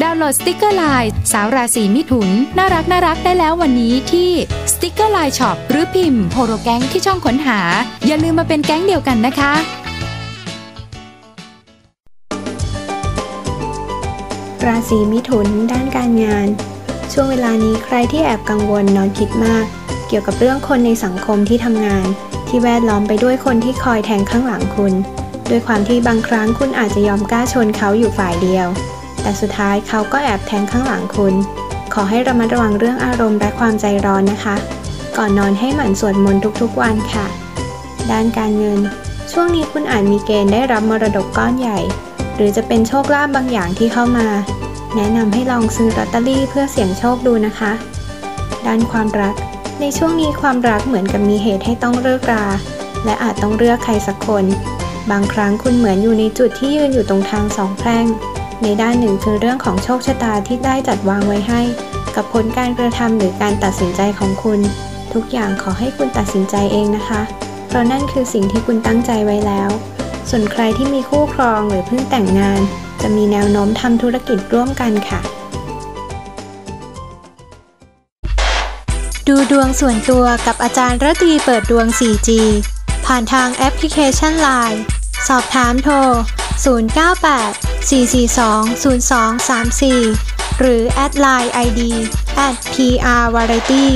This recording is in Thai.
ดาวน์โหลดสติกเกอร์ไลน์สาวราศีมิถุน น่ารักน่ารักได้แล้ววันนี้ที่สติกเกอร์ไลน์ช็อปหรือพิมพ์โฮโรแก๊งที่ช่องค้นหา อย่าลืมมาเป็นแก๊งเดียวกันนะคะ ราศีมิถุนด้านการงาน ช่วงเวลานี้ใครที่แอบกังวลนอนคิดมาก เกี่ยวกับเรื่องคนในสังคมที่ทำงาน ที่แวดล้อมไปด้วยคนที่คอยแทงข้างหลังคุณ ด้วยความที่บางครั้งคุณอาจจะยอมกล้าชนเขาอยู่ฝ่ายเดียว แต่สุดท้ายเขาก็แอบแทงข้างหลังคุณ ขอให้ระมัดระวังเรื่องอารมณ์และความใจร้อนนะคะ ก่อนนอนให้หมั่นสวดมนต์ทุกๆวันค่ะ ด้านการเงิน ช่วงนี้คุณอาจมีเกณฑ์ได้รับมรดกก้อนใหญ่ หรือจะเป็นโชคลาภบางอย่างที่เข้ามา แนะนำให้ลองซื้อลอตเตอรี่เพื่อเสี่ยงโชคดูนะคะ ด้านความรัก ในช่วงนี้ความรักเหมือนกับมีเหตุให้ต้องเลิกรา และอาจต้องเลือกใครสักคน บางครั้งคุณเหมือนอยู่ในจุดที่ยืนอยู่ตรงทางสองแพร่ง ในด้านหนึ่งคือเรื่องของโชคชะตาที่ได้จัดวางไว้ให้ กับผลการกระทำหรือการตัดสินใจของคุณ ทุกอย่างขอให้คุณตัดสินใจเองนะคะ เพราะนั่นคือสิ่งที่คุณตั้งใจไว้แล้ว ส่วนใครที่มีคู่ครองหรือเพิ่งแต่งงาน จะมีแนวโน้มทำธุรกิจร่วมกันค่ะ ดูดวงส่วนตัวกับอาจารย์ระดีเปิดดวง 4G ผ่านทางแอปพลิเคชัน Line สอบถามโทร 098 442 0234 หรือแอดไลน์ ID at @prvariety